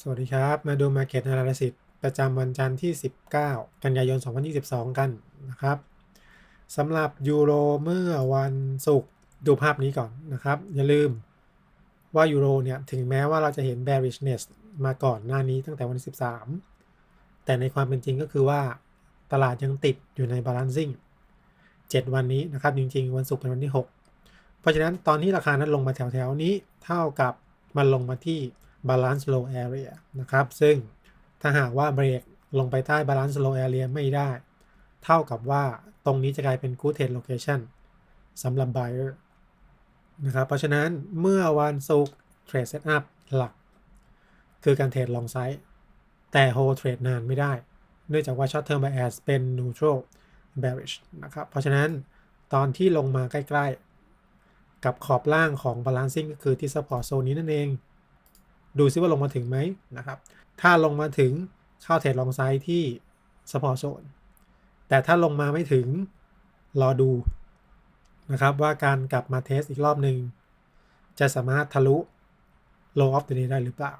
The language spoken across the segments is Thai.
สวัสดีครับ มาดู Market Analysis ประจำวันจันทร์ที่ 19 กันยายน 2022 กันนะครับสำหรับยูโรเมื่อวันศุกร์ดูภาพนี้ก่อนนะครับ อย่าลืมว่ายูโรเนี่ย ถึงแม้ว่าเราจะเห็น bearishness มาก่อนหน้านี้ตั้งแต่วันที่ 13 แต่ในความเป็นจริงก็คือว่าตลาดยังติดอยู่ใน balancing 7 วันนี้นะครับ จริง ๆ วันศุกร์เป็นวันที่ 6 เพราะฉะนั้นตอนที่ราคานั้นลงมาแถวๆนี้เท่ากับมันลงมาที่ balance low area นะครับ ซึ่งถ้าหากว่าเบรกลงไปใต้ balance low area ไม่ได้ เท่ากับว่าตรงนี้จะกลายเป็น good trade location สำหรับ buyer นะครับ เพราะฉะนั้นเมื่อวันศุกร์ trade setup หลัก คือการเทรด long side แต่ hold trade นานไม่ได้ เนื่องจากว่า short term bias เป็น neutral bearish นะครับ เพราะฉะนั้นตอนที่ลงมาใกล้ ๆ กับขอบล่างของ balancing ก็คือที่ support zone นี้นั่นเอง ดูซิว่าลงมาถึงไหมนะครับ ถ้าลงมาถึงเข้าเทรดลองไซด์ที่ support zone แต่ถ้าลงมาไม่ถึงรอดูนะครับว่าการกลับมาเทสอีกรอบหนึ่งจะสามารถทะลุ low of the day ได้หรือเปล่า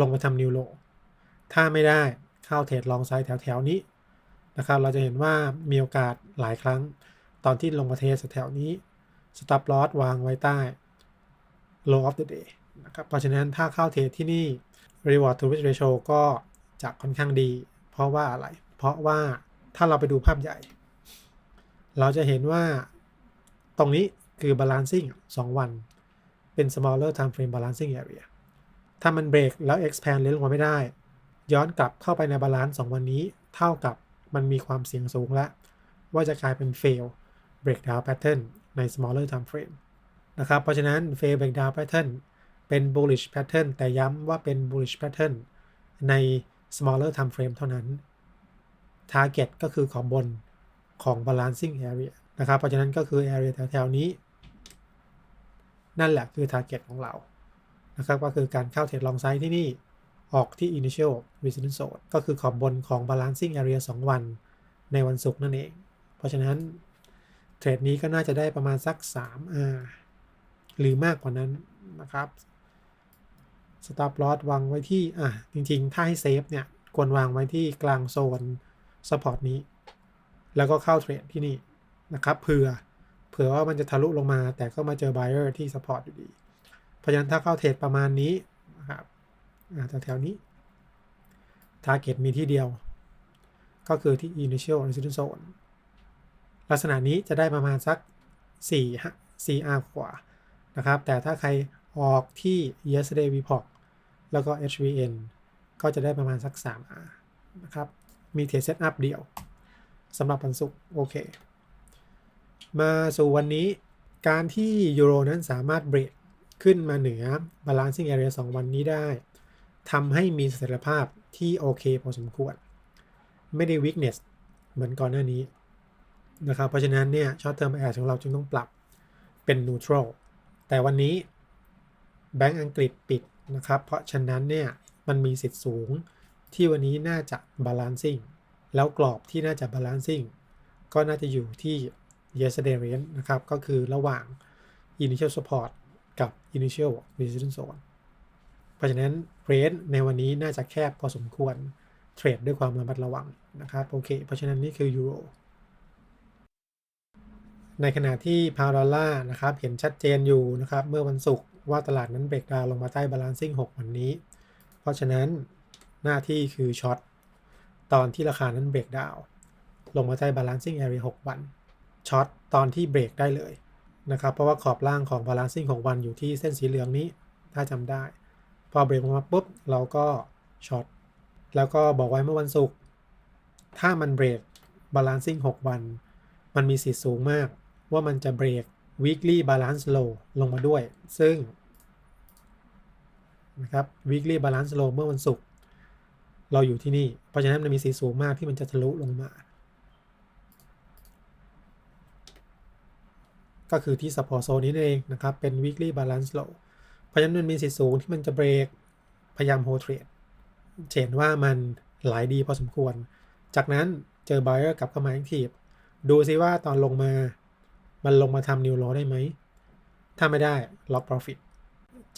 ลงไปทำ new low ถ้าไม่ได้เข้าเทรดลองไซด์แถวๆนี้นะครับเราจะเห็นว่ามีโอกาสหลายครั้งตอนที่ลงมาเทสแถวนี้ stop loss วางไว้ใต้ low of the day นะครับเพราะฉะนั้นถ้าเข้าเทรดที่นี่ reward to risk ratio ก็จะค่อนข้างดี เพราะว่าอะไร เพราะว่าถ้าเราไปดูภาพใหญ่ เราจะเห็นว่าตรงนี้คือ balancing 2 วัน เป็น smaller time frame balancing area ถ้ามันเบรกแล้ว expand เลยลงมาไม่ได้ ย้อนกลับเข้าไปใน balance 2วันนี้ เท่ากับมันมีความเสี่ยงสูงแล้ว ว่าจะกลายเป็น fail breakdown pattern ใน smaller time frame นะครับ เพราะฉะนั้น fail breakdown pattern เป็น bullish pattern แต่ย้ำว่าเป็น bullish pattern ใน smaller time frame เท่านั้น target ก็คือขอบบนของ balancing area นะครับ เพราะฉะนั้นก็คือ area แถวๆนี้ นั่นแหละคือ target ของเรา นะครับ ก็คือการเข้าเทรดลองไซด์ที่นี่ ออกที่ initial resistance zone ก็คือขอบบนของ balancing area 2 วัน ในวันศุกร์นั่นเอง เพราะฉะนั้นเทรดนี้ก็น่าจะได้ประมาณสัก 3R หรือมากกว่านั้นนะครับ stop loss วางไว้ที่ อะ จริงๆ ถ้าให้เซฟเนี่ย ควรวางไว้ที่กลางโซน support นี้ แล้วก็เข้าเทรดที่นี่นะครับเผื่อเผื่อว่ามันจะทะลุลงมาแต่ก็มาเจอ buyer ที่ support อยู่ดี เพราะฉะนั้นถ้าเข้าเทรดประมาณนี้นะครับอ่าแถวๆนี้ target มีที่เดียว ก็คือที่ initial resistance zone ลักษณะนี้จะได้ประมาณสัก 4 4R กว่านะครับ แต่ถ้าใครออกที่ yesterday report แล้วก็ HVN ก็จะได้ประมาณสัก 3R นะครับ มีเทรดเซตอัพเดียวสำหรับวันศุกร์โอเค มาสู่วันนี้การที่ยูโรนั้นสามารถเบรกขึ้นมาเหนือ balancing area 2 วันนี้ได้ทำให้มีเสถียรภาพที่โอเคพอสมควร ไม่ได้ weakness เหมือนก่อนหน้านี้นะครับเพราะฉะนั้นเนี่ย short term bias ของเราจึงต้องปรับเป็น neutral แต่วันนี้แบงก์อังกฤษปิด นะครับ เพราะฉะนั้นเนี่ยมันมีสิทธิ์สูงที่วันนี้น่าจะ balancing แล้วกรอบที่น่าจะ balancing ก็น่าจะอยู่ที่ yesterday range นะครับ ก็คือระหว่าง initial support กับ initial resistance zone เพราะฉะนั้น range ในวันนี้น่าจะแคบพอสมควรเทรดด้วยความระมัดระวังนะครับโอเค เพราะฉะนั้นนี่คือยูโรในขณะที่พาวดอลลาร์นะครับเห็นชัดเจนอยู่นะครับเมื่อวันศุกร์ ว่าตลาดนั้นเบรกดาวลงมาใต้ balancing 6 วันนี้ เพราะฉะนั้นหน้าที่คือช็อตตอนที่ราคานั้นเบรกดาวลงมาใต้ balancing area 6 วันช็อตตอนที่เบรกได้เลยนะครับ เพราะว่าขอบล่างของ balancing 6 วันอยู่ที่เส้นสีเหลืองนี้ถ้าจำได้ พอเบรกลงมาปุ๊บเราก็ช็อตแล้วก็บอกไว้เมื่อวันศุกร์ถ้ามันเบรก balancing 6 วัน มันมีสิทธิ์สูงมาก ว่ามันจะเบรก weekly balance low ลงมาด้วย ซึ่งนะครับ weekly balance low เมื่อวันศุกร์เราอยู่ที่นี่ เพราะฉะนั้นมันมีสีสูงมากที่มันจะทะลุลงมา ก็คือที่ support zone นี้เองนะครับ เป็น weekly balance low เพราะฉะนั้นมันมีสีสูงที่มันจะเบรกพยายาม hold trade เห็นว่ามันไหลดีพอสมควร จากนั้นเจอ buyer กลับเข้ามา active ดูซิว่าตอนลงมา มันลงมาทำ new low ได้ไหม ถ้าไม่ได้ lock profit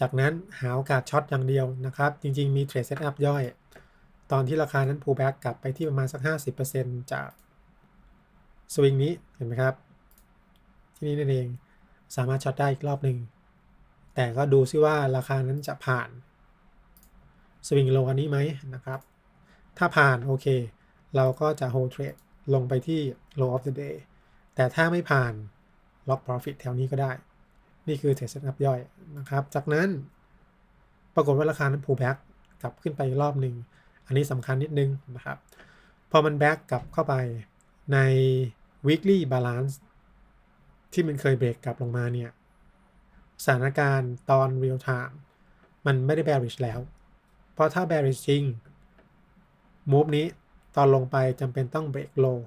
จากนั้นหาโอกาสช็อตอย่างเดียวนะครับ จริง ๆ มีเทรดเซตอัพย่อย ตอนที่ราคานั้น pull back กลับไปที่ประมาณสัก 50%จากสวิงนี้เห็นไหมครับ ที่นี่นั่นเองสามารถช็อตได้อีกรอบหนึ่ง แต่ก็ดูซิว่าราคานั้นจะผ่านสวิงลงอันนี้ไหมนะครับ ถ้าผ่านโอเค เราก็จะ hold trade ลงไปที่ low of the day แต่ถ้าไม่ผ่าน lock profit แถวนี้ก็ได้ นี่คือ trade setup ย่อยนะครับ จากนั้นปรากฏว่าราคานั้น pull back กลับขึ้นไปอีกรอบหนึ่ง อันนี้สำคัญนิดนึงนะครับ พอมัน back กลับเข้าไปใน weekly balance ที่มันเคยเบรกกลับลงมาเนี่ยสถานการณ์ตอน real time มันไม่ได้ bearish แล้ว เพราะถ้า bearish จริง move นี้ตอนลงไปจำเป็นต้อง break low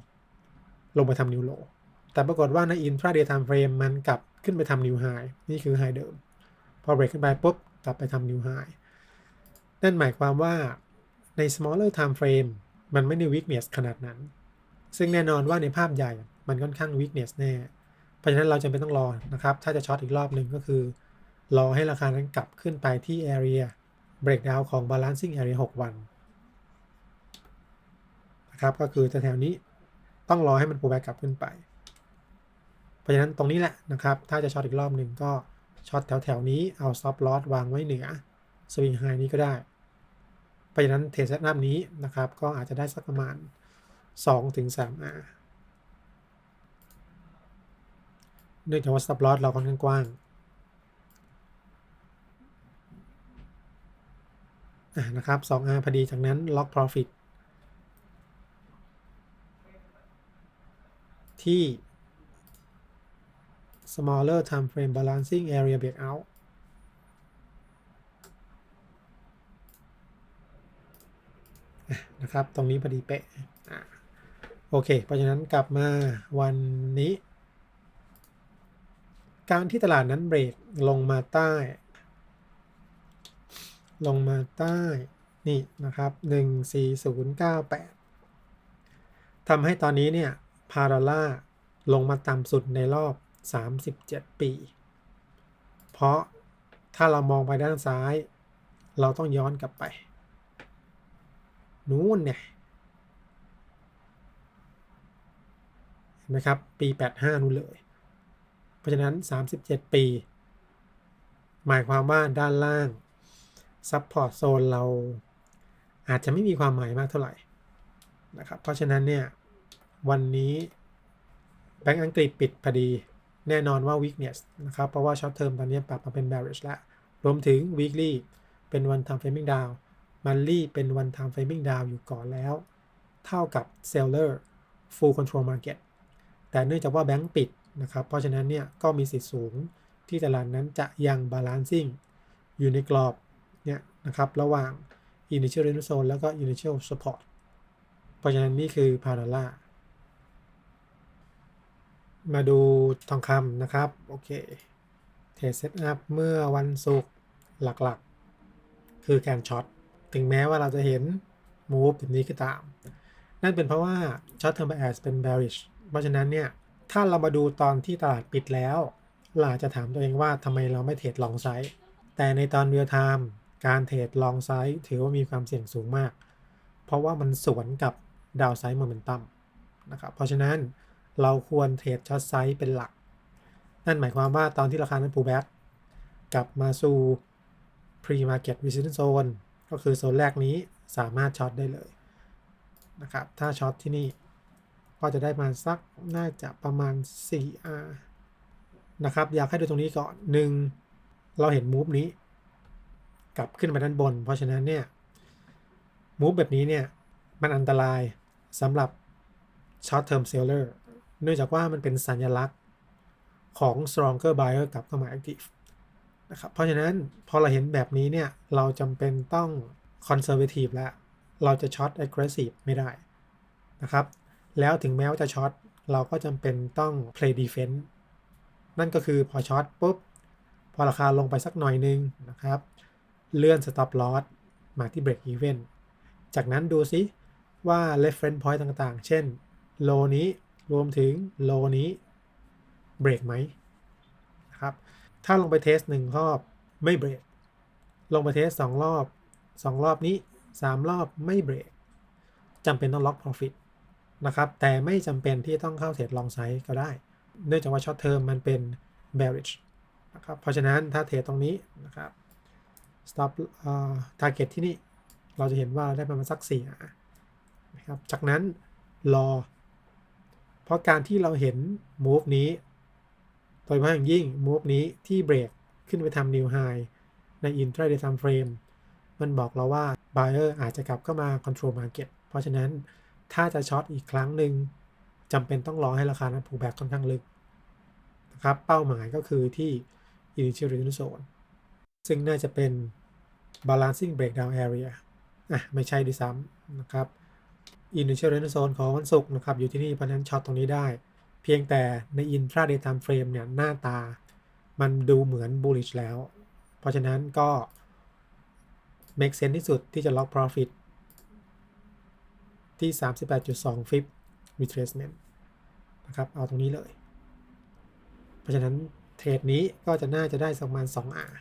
ลงไปทำ new low แต่ปรากฏว่าใน intraday time frame มันกลับขึ้นไปทำ new high นี่คือ high เดิม พอ break ขึ้นไปปุ๊บกลับไปทำ new high นั่นหมายความว่าใน smaller time frame มันไม่ได้ weakness ขนาดนั้น ซึ่งแน่นอนว่าในภาพใหญ่มันค่อนข้าง weakness แน่ เพราะฉะนั้นเราจำเป็นต้องรอนะครับ ถ้าจะช็อตอีกรอบหนึ่งก็คือ รอให้ราคานั้นกลับขึ้นไปที่ area breakdown ของ balancing area 6 วันนะครับ ก็คือแถวๆนี้ต้องรอให้มัน pull back กลับขึ้นไป ราะฉะนั้นตรงนี้แหละนะครับ ถ้าจะช็อตอีกรอบหนึ่งก็ช็อตแถวๆนี้เอา stop loss วางไว้เหนือ swing high นี้ก็ได้ เพราะฉะนั้นเทรดเซตอัพนี้นะครับ ก็อาจจะได้สักประมาณ 2-3 R เนื่องจากว่า stop loss เราค่อนข้างกว้างะนะครับ 2R พอดีจากนั้น lock profit ที่ smaller time frame balancing area breakout นะครับ ตรงนี้พอดีเป๊ะโอเค เพราะฉะนั้นกลับมาวันนี้ การที่ตลาดนั้นเบรกลงมาใต้ ลงมาใต้ นี่นะครับ 14098ทำให้ตอนนี้เนี่ย พาราล่าลงมาต่ำสุดในรอบ 37 ปี เพราะถ้าเรามองไปด้านซ้าย เราต้องย้อนกลับไป นู้นเนี่ยเห็นไหมครับ ปี 85 นู้นเลย เพราะฉะนั้น 37 ปี หมายความว่าด้านล่างซับพอร์ตโซนเราอาจจะไม่มีความหมายมากเท่าไหร่นะครับ เพราะฉะนั้นเนี่ย วันนี้แบงก์อังกฤษปิดพอดี แน่นอนว่า weakness นะครับ เพราะว่า short term ตอนนี้ปรับมาเป็น bearish แล้ว รวมถึง weekly เป็น one time framing down monthly เป็น one time framing down อยู่ก่อนแล้ว เท่ากับ seller full control market แต่เนื่องจากว่าแบงก์ปิดนะครับ เพราะฉะนั้นเนี่ยก็มีสิทธิ์สูงที่ตลาดนั้นจะยัง balancing อยู่ในกรอบเนี่ยนะครับระหว่าง initial r e zone แล้วก็ initial support เพราะฉะนั้นนี่คือ parallel มาดูทองคำนะครับ โอเค เทรดเซตอัพเมื่อวันศุกร์หลักๆ คือการช็อต ถึงแม้ว่าเราจะเห็น move แบบนี้ก็ตาม นั่นเป็นเพราะว่าช็อตเทอร์มแอสเป็น bearish เพราะฉะนั้นเนี่ย ถ้าเรามาดูตอนที่ตลาดปิดแล้ว เราจะถามตัวเองว่าทำไมเราไม่เทรดลองไซด์แต่ในตอนเรียลไทม์การเทรดลองไซด์ถือว่ามีความเสี่ยงสูงมาก เพราะว่ามันสวนกับดาวไซด์โมเมนตัมนะครับเพราะฉะนั้น เราควรเทรดช็อตไซส์เป็นหลัก นั่นหมายความว่าตอนที่ราคานั้น pull back กลับมาสู่ pre market resistance zone ก็คือโซนแรกนี้สามารถช็อตได้เลยนะครับ ถ้าช็อตที่นี่ก็จะได้มาสักน่าจะประมาณ 4R นะครับ อยากให้ดูตรงนี้ก่อน 1 เราเห็น move นี้ กลับขึ้นมาด้านบน เพราะฉะนั้นเนี่ย move แบบนี้เนี่ย มันอันตรายสำหรับ short term seller เนื่องจากว่ามันเป็นสัญลักษณ์ของ stronger buyer กับเข้ามา active นะครับเพราะฉะนั้นพอเราเห็นแบบนี้เนี่ย เราจำเป็นต้อง conservative แล้ว เราจะช็อต aggressive ไม่ได้นะครับ แล้วถึงแม้ว่าจะช็อตเราก็จำเป็นต้อง play defense นั่นก็คือพอช็อตปุ๊บ พอราคาลงไปสักหน่อยนึงนะครับ เลื่อน stop loss มาที่ break even จากนั้นดูซิว่า reference point ต่างๆ เช่น low นี้ รวมถึงโลนี้เบรกไหมนะครับ ถ้าลงไปเทสหนึ่งรอบไม่เบรก ลงไปเทสสองรอบสองรอบนี้สามรอบไม่เบรกจำเป็นต้องล็อก profit นะครับ แต่ไม่จำเป็นที่ต้องเข้าเทรดลองไซส์ก็ได้ เนื่องจากว่าช็อตเทอมมันเป็น bearish นะครับ เพราะฉะนั้นถ้าเทรดตรงนี้นะครับ stop เอ่อ target ที่นี่ เราจะเห็นว่าเราได้ประมาณสัก4อ่นะครับ จากนั้นรอ ราะการที่เราเห็น move นี้ โดยเฉพาะอย่างยิ่ง move นี้ที่เบรกขึ้นไปทำ new high ใน intraday time frame มันบอกเราว่า buyer อาจจะกลับเข้ามา control market เพราะฉะนั้นถ้าจะช็อตอีกครั้งหนึ่งจำเป็นต้องรอให้ราคานั้น pullback ค่อนข้างลึกนะครับเป้าหมายก็คือที่ initial return zone ซึ่งน่าจะเป็น balancing breakdown area อะไม่ใช่ด้วยซ้ำนะครับ initial return zone ของวันศุกร์นะครับอยู่ที่นี่เพราะฉะนั้นช็อตตรงนี้ได้ เพียงแต่ใน intraday time frame เนี่ยหน้าตา มันดูเหมือน bullish แล้ว เพราะฉะนั้นก็ make sense ที่สุดที่จะล็อก profit ที่ 38.2 ฟิป retracement นะครับ เอาตรงนี้เลย เพราะฉะนั้นเทรดนี้ก็จะน่าจะได้สักประมาณ 2R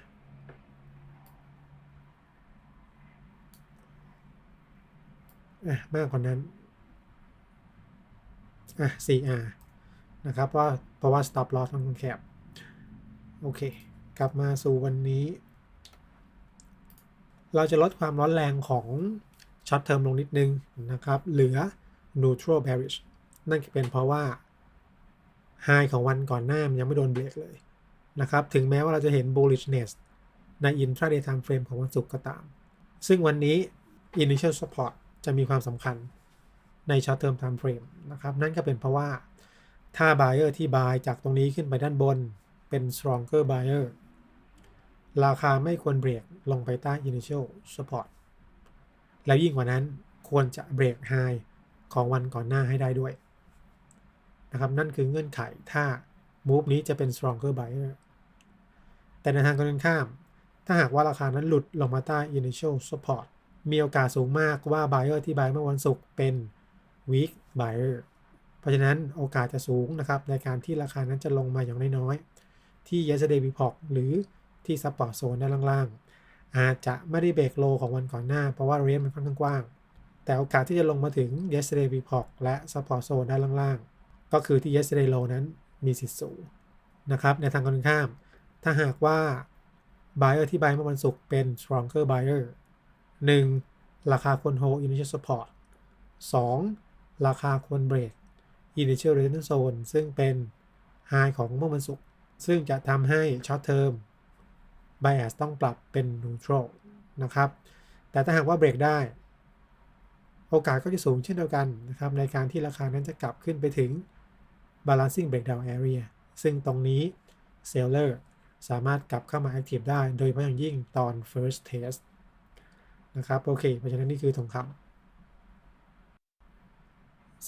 อะมากกว่านั้นอะ 4R นะครับว่าเพราะว่า stop loss มันแคบโอเค กลับมาสู่วันนี้ เราจะลดความร้อนแรงของช็อตเทอมลงนิดนึงนะครับ เหลือ neutral bearish นั่นเป็นเพราะว่า high ของวันก่อนหน้ามันยังไม่โดนเบรกเลยนะครับ ถึงแม้ว่าเราจะเห็น bullishness ใน intraday time frame ของวันศุกร์ก็ตาม ซึ่งวันนี้ initial support จะมีความสำคัญใน short term time frame นะครับ นั่นก็เป็นเพราะว่าถ้า buyer ที่ buy จากตรงนี้ขึ้นไปด้านบนเป็น stronger buyer ราคาไม่ควรเบรกลงไปใต้ initial support แล้วยิ่งกว่านั้นควรจะเบรก high ของวันก่อนหน้าให้ได้ด้วยนะครับนั่นคือเงื่อนไขถ้า move นี้จะเป็น stronger buyer แต่ในทางตรงกันข้าม ถ้าหากว่าราคานั้นหลุดลงมาใต้ initial support มีโอกาสสูงมากว่า buyer ที่ buy เมื่อวันศุกร์เป็น weak buyer เพราะฉะนั้นโอกาสจะสูงนะครับในการที่ราคานั้นจะลงมาอย่างน้อยๆ ที่ yesterday report หรือที่ support zone ด้านล่างๆ อาจจะไม่ได้เบรกโลของวันก่อนหน้า เพราะว่าเรนมันค่อนข้างกว้าง แต่โอกาสที่จะลงมาถึง yesterday report และ support zone ด้านล่างๆ ก็คือที่ yesterday low นั้นมีสิทธิ์สูงนะครับในทางกันข้าม ถ้าหากว่า buyer ที่ buy เมื่อวันศุกร์เป็น stronger buyer 1. ราคาควร hold initial support 2. ราคาควรเบรก initial resistance zone ซึ่งเป็น high ของเมื่อวันศุกร์ซึ่งจะทำให้ short term bias ต้องปรับเป็น neutral นะครับ แต่ถ้าหากว่าเบรกได้ โอกาสก็จะสูงเช่นเดียวกันนะครับในการที่ราคานั้นจะกลับขึ้นไปถึง balancing breakdown area ซึ่งตรงนี้ seller สามารถกลับเข้ามา active ได้ โดยเฉพาะอย่างยิ่งตอน first test นะครับโอเคเพราะฉะนั้นนี่คือทองคำ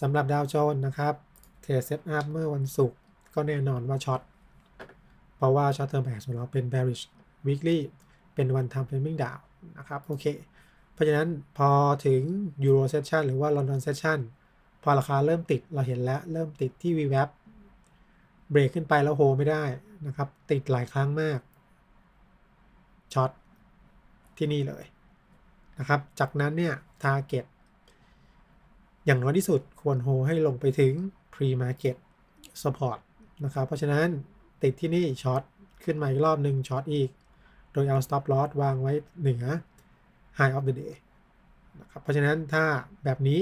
สำหรับดาวโจนส์นะครับเทรดเซตอัพเมื่อวันศุกร์ก็แน่นอนว่าช็อตเพราะว่าช็อตเทอมแบกของเราเป็น bearish weekly เป็นวันทำ framing down นะครับโอเค เพราะฉะนั้นพอถึง Euro session หรือว่า London session พอราคาเริ่มติดเราเห็นแล้วเริ่มติดที่ VWAP เบรกขึ้นไปแล้วโฮไม่ได้นะครับ ติดหลายครั้งมากช็อตที่นี่เลย นะครับ จากนั้นเนี่ย target อย่างน้อยที่สุดควรโฮให้ลงไปถึง pre market support นะครับ เพราะฉะนั้นติดที่นี่ช็อตขึ้นมาอีกรอบหนึ่งช็อตอีก โดยเอา stop loss วางไว้เหนือ high of the day นะครับ เพราะฉะนั้นถ้าแบบนี้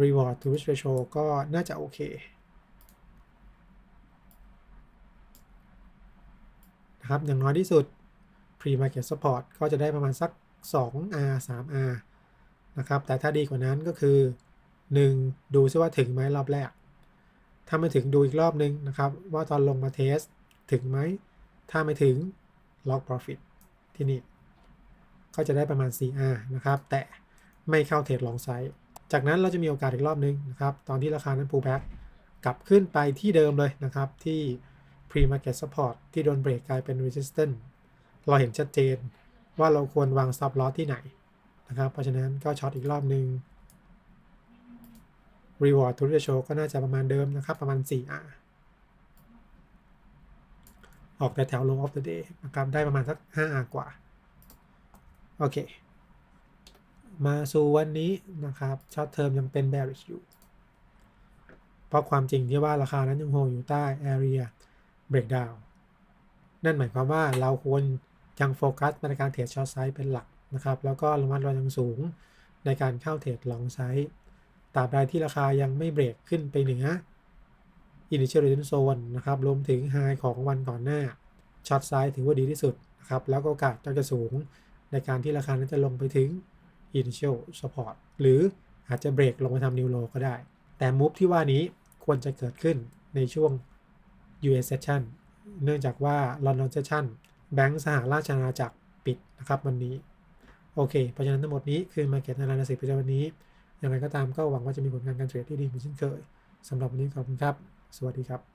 reward to risk ratio ก็น่าจะโอเคนะครับอย่างน้อยที่สุด pre market support ก็จะได้ประมาณสัก 2R 3R นะครับ แต่ถ้าดีกว่านั้นก็คือ 1. ดูซิว่าถึงไหมรอบแรก ถ้าไม่ถึงดูอีกรอบนึงนะครับ ว่าตอนลงมาเทสถึงไหม ถ้าไม่ถึง lock profit ที่นี่ ก็จะได้ประมาณ 4R นะครับ แต่ไม่เข้าเทรดลองไซด์จากนั้นเราจะมีโอกาสอีกรอบนึงนะครับ ตอนที่ราคานั้น pullback กลับขึ้นไปที่เดิมเลยนะครับที่ pre market support ที่โดนเบรกกลายเป็น resistance เราเห็นชัดเจนว่าเราควรวาง stop loss ที่ไหนนะครับ เพราะฉะนั้นก็ช็อตอีกรอบหนึ่ง reward to ratio ก็น่าจะประมาณเดิมนะครับ ประมาณ 4R ออกแต่แถว low of the day นะครับ ได้ประมาณสัก 5R กว่า โอเค มาสู่วันนี้นะครับช็อตเทอมยังเป็น bearish อยู่ เพราะความจริงที่ว่าราคานั้นยังโฮอยู่ใต้ area breakdown นั่นหมายความว่าเราควร ยังโฟกัสในการเทรดช็อตไซส์เป็นหลักนะครับ แล้วก็ระมัดระวังสูงในการเข้าเทรดลองไซส์ตราบใดที่ราคายังไม่เบรกขึ้นไปเหนือ initial resistance zone นะครับ รวมถึง high ของวันก่อนหน้าช็อตไซส์ถือว่าดีที่สุดนะครับ แล้วก็โอกาสจะสูงในการที่ราคานั้นจะลงไปถึง initial support หรืออาจจะเบรกลงมาทำ new low ก็ได้ แต่ move ที่ว่านี้ควรจะเกิดขึ้นในช่วง US session เนื่องจากว่า London session แบงก์สหราชอาณาจักรปิดนะครับวันนี้ โอเค เพราะฉะนั้นทั้งหมดนี้คือ Market Analysis ประจำวันนี้อย่างไรก็ตามก็หวังว่าจะมีผลงานการเทรดที่ดีเหมือนเช่นเคยสำหรับวันนี้ขอบคุณครับ สวัสดีครับ